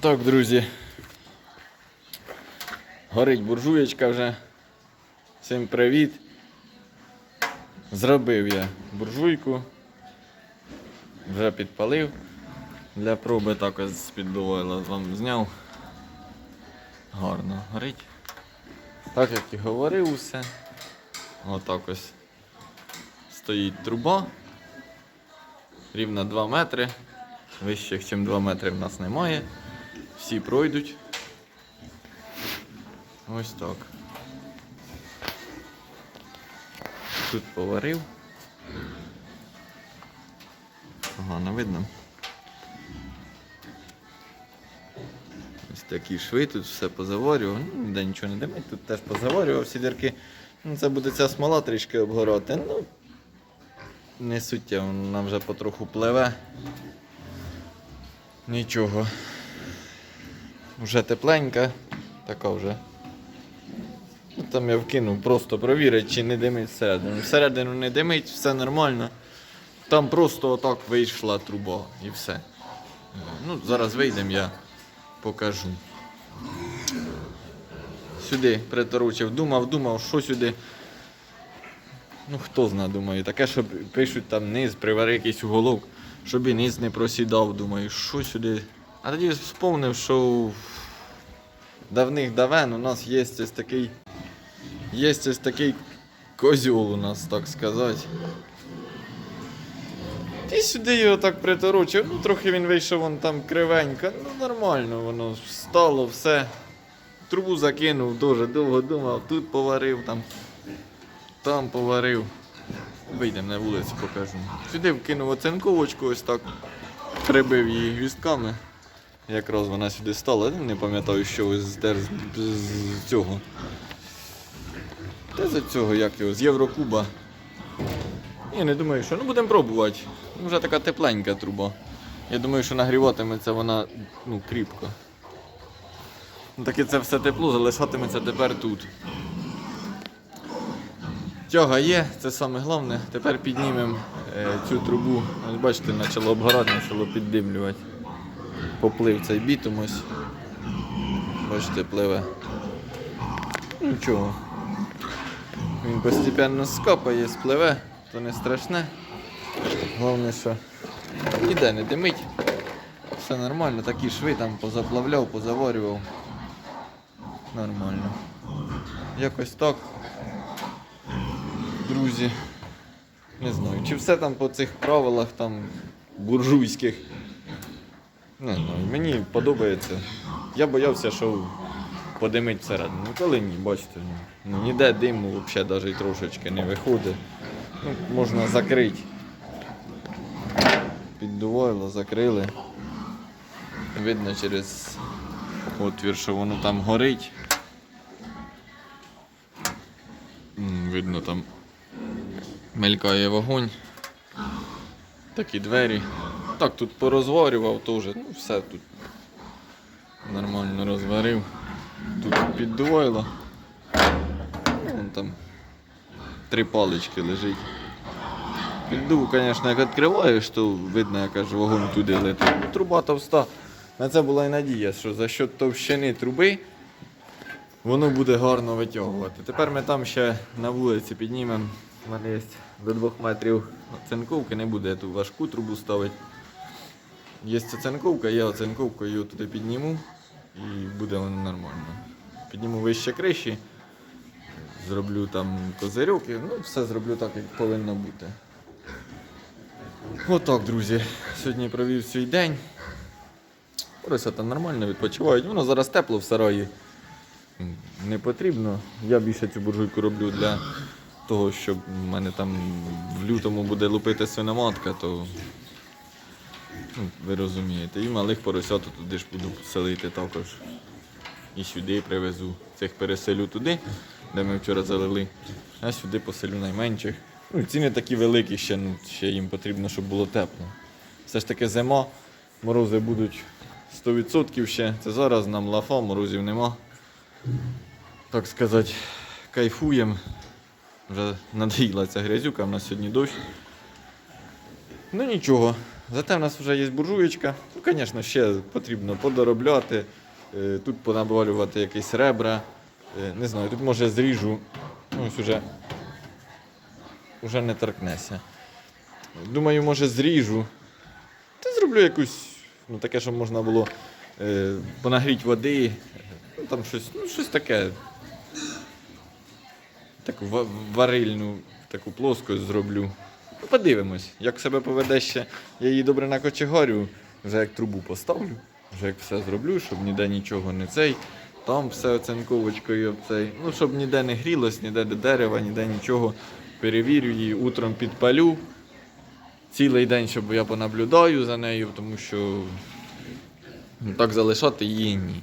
Так, друзі. Горить буржуєчка вже. Всім привіт. Зробив я буржуйку. Вже підпалив. Для проби так ось з піддувайла вам зняв. Гарно горить. Так як і говорив усе. Отак ось стоїть труба. Рівно 2 метри. Вищих, ніж 2 метри в нас немає. Всі пройдуть. Ось так. Тут поварив. Погано видно. Ось такі шви, тут все позаварював. Ну, ніде нічого не димить, тут теж позаварював всі дірки. Ну, це буде ця смола трішки обгорати. Ну, не суттєво, вона вже потроху пливе. Нічого. Вже тепленька, така вже. Ну, Там я вкинув просто провірити, чи не димить всередину. Всередину не димить, все нормально. Там просто отак вийшла труба і все. Ну, зараз вийдемо, я покажу. Сюди приторочив, думав, думав, що сюди. Ну, хто зна, думаю, таке, що пишуть там низ, привари якийсь уголок, щоб і низ не просідав, думаю, що сюди. А тоді вспомнив, що давних давен у нас є ось такий. Є ось такий козьол у нас, так сказати. І сюди його так приторочив. Ну, трохи він вийшов вон там кривенько. Ну, нормально воно стало все. Трубу закинув, дуже довго думав, тут поварив, там, там поварив. Вийдемо на вулицю, покажу. Сюди вкинув оцинковочку, ось так. Прибив її гвістками. Якраз вона сюди стала, не пам'ятаю, що здер з, цього. Та з цього, як його, з Єврокуба. Ні, не думаю, що. Ну будемо пробувати. Ну, Вже така тепленька труба. Я думаю, що нагріватиметься вона ну, кріпко. Ну, таке це все тепло залишатиметься тепер тут. Тяга є, це саме головне. Тепер піднімемо е, цю трубу. Ось бачите, почало обгорати, почало піддимлювати. Поплив цей бітум ось. Бачите, пливе. Нічого. Він постепенно скапає, спливе, то не страшне. Головне, що ніде не димить. Все нормально, такі шви там позаплавляв, позаварював. Нормально. Якось так. Друзі. Не знаю, чи все там по цих правилах там буржуйських. Не знаю, мені подобається. Я боявся, що подимить всередину. Ну коли ні, бачите, ну, ніде диму взагалі навіть трошечки не виходить. Ну, можна закрити. Піддувайло, закрили. Видно через отвір, що воно там горить. Видно там мелькає вогонь. Такі двері. Так, тут порозварював теж. Ну, все тут нормально розварив. Тут піддувайло. Вон там три палички лежить. Піддув, звісно, як відкриваєш, то видно, яка ж вогонь туди летить. Ну, Труба товста. На це була і надія, що за счет товщини труби воно буде гарно витягувати. Тепер ми там ще на вулиці піднімемо. У мене є до 2 метрів оцинковки, не буде я ту важку трубу ставити. Є оцинковка, я оцинковкою її туди підніму і буде воно нормально. Підніму вище криші, зроблю там козирьок, і, ну все зроблю так, як повинно бути. Отак, друзі. Сьогодні провів свій день. Поросята нормально відпочивають. Воно зараз тепло в сараї. Не потрібно. Я більше цю буржуйку роблю для того, щоб в мене там в лютому буде лупити свиноматка, то ну, ви розумієте. І малих поросят туди ж буду селити також. І сюди привезу. Цих переселю туди, де ми вчора залили, а сюди поселю найменших. Ну, ціни такі великі ще, ну, ще їм потрібно, щоб було тепло. Все ж таки зима, морози будуть 100% ще. Це зараз нам лафа, морозів нема. Так сказати, кайфуємо. Вже надоїла ця грязюка, в нас сьогодні дощ. Ну нічого, Зате в нас вже є буржуєчка. Ну, звісно, ще потрібно подоробляти, е, тут понабавлювати якісь ребра. Е, Не знаю, тут може зріжу. Ну, ось уже, уже не торкнеся. Думаю, може зріжу. Та зроблю якусь, ну таке, щоб можна було е, понагріти води. Ну, там щось, ну, щось таке. Таку варильну, таку плоскость зроблю. Ну, Подивимось, як себе поведе ще. Я її добре накочегарю, вже як трубу поставлю, вже як все зроблю, щоб ніде нічого не цей. Там все оцинковочкою цей. Ну, щоб ніде не грілось, ніде до дерева, ніде нічого. Перевірю її, утром підпалю. Цілий день, щоб я понаблюдаю за нею, тому що ну, так залишати її ні.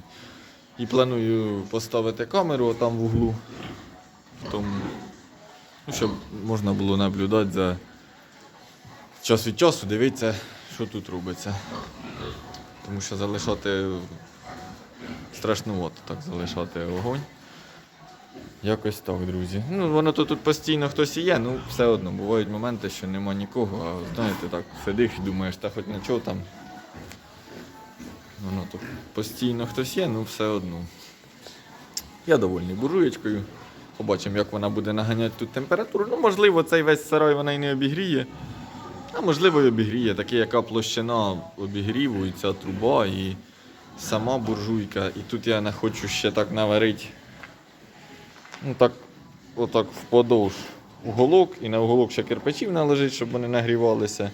І планую поставити камеру там в углу. Тому, ну, щоб можна було наблюдати за час від часу, дивитися, що тут робиться. Тому що залишати страшнувато так залишати вогонь. Якось так, друзі. Ну, воно то тут постійно хтось і є, ну все одно. Бувають моменти, що нема нікого, а знаєте, так сидиш і думаєш, та хоч нічого там. Воно тут постійно хтось є, ну все одно. Я довольний буржуєчкою. Побачимо, як вона буде наганяти тут температуру. Ну, можливо, цей весь сарай вона і не обігріє. А можливо, і обігріє. Таке, яка площина обігріву, і ця труба, і сама буржуйка. І тут я не хочу ще так наварити. Ну так, отак вподовж уголок, і на уголок ще кирпичів наложить, щоб вони нагрівалися.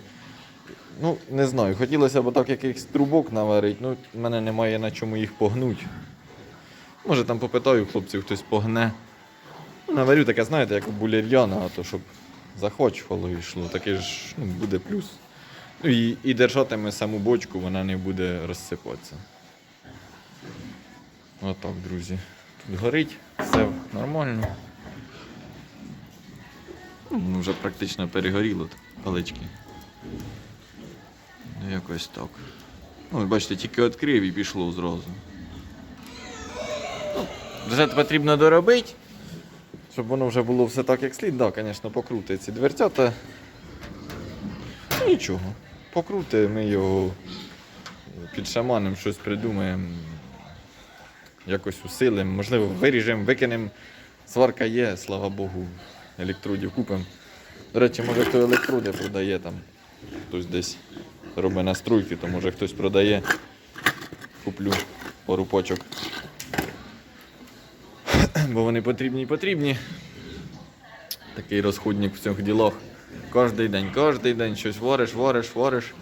Ну, не знаю, хотілося б так якихось трубок наварити, ну, в мене немає на чому їх погнути. Може там попитаю хлопців, хтось погне. Ну, наварю таке, знаєте, як булір'яна, а то щоб захочувало і йшло, таке ж ну, буде плюс. Ну і, і держатиме саму бочку, вона не буде розсипатися. Отак, друзі. Тут горить, все нормально. Ну, вже практично перегоріло палички. Ну, якось так. Ну, бачите, тільки відкрив і пішло зразу. Ну, вже потрібно доробити, щоб воно вже було все так, як слід. Так, да, звісно, покрути ці дверцята. Нічого. Покрути, ми його під шаманом щось придумаємо. Якось усилимо, можливо, виріжемо, викинемо. Сварка є, слава Богу, електродів купимо. До речі, може хто електроди продає там. Хтось десь робить настройки, то може хтось продає. Куплю пару почок. Бо вони потрібні і потрібні. Такий розходник в цих ділах. Кожний день, кожний день щось вариш, вариш, вариш.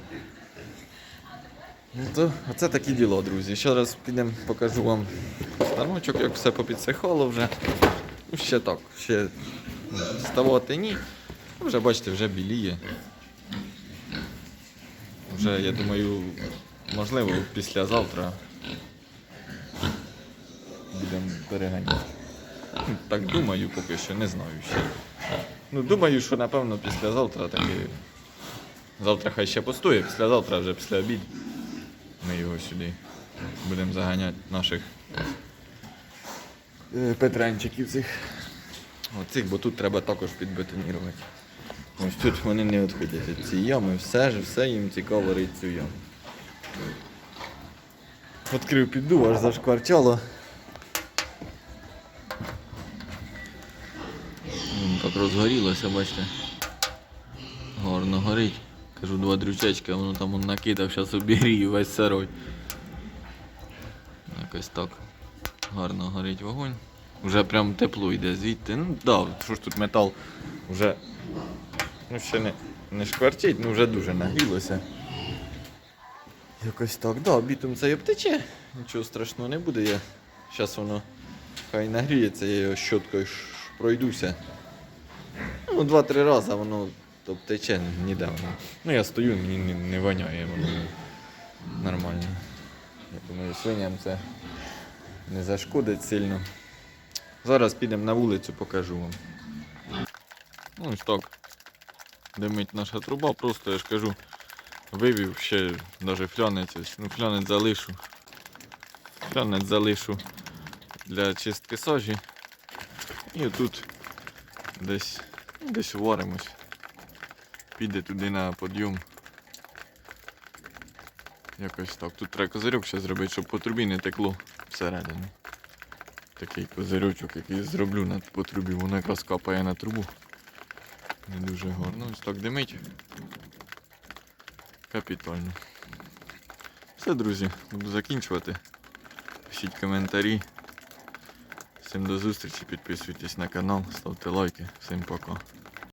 Ну то оце такі діло, друзі. Ще раз підемо покажу вам станочок, як все попідсихало вже. Ну, ще так, ще ставати ні. Ну, Вже бачите, вже біліє. Вже, я думаю, можливо, післязавтра будемо переганяти. Так думаю, поки що не знаю ще. Ну, думаю, що напевно післязавтра таки. Завтра хай ще постоє, післязавтра вже після обіду. Ми його сюди будемо заганяти наших е, петренчиків цих. Оцих, бо тут треба також підбетонірувати. Ось тут вони не відходять від цієї ями, все ж, все їм цікаво рить цю яму. Відкрив підду, аж зашкварчало. Розгорілося, бачите. Гарно горить. Кажу, два дрючечка, воно там накидав, зараз обігрію весь сарой. Якось так. Гарно горить вогонь. Вже прям тепло йде звідти. Ну да, що ж тут метал вже ну, ще не, не шкварчить, ну вже дуже нагрілося. Якось так, да, бітум це і обтече. Нічого страшного не буде. Я зараз воно хай нагріється, я його щоткою пройдуся. Ну, два-три рази воно обтече ніде воно. Ну я стою, мені не, не воняє воно нормально. Я думаю, свиням це не зашкодить сильно. Зараз підемо на вулицю, покажу вам. Ну ось так. Димить наша труба, просто я ж кажу, вивів ще навіть флянець. Ну, флянець залишу. Флянець залишу для чистки сажі. І отут десь, десь варимось. Піде туди на подйом. Якось так. Тут треба козирьок ще зробити, щоб по трубі не текло всередину. Такий козирьочок, який зроблю на, по трубі, воно якраз капає на трубу. Не дуже гарно. Ось так димить. Капітально. Все, друзі, буду закінчувати. Пишіть коментарі. Всім до зустрічі, підписуйтесь на канал, ставте лайки. Всім пока.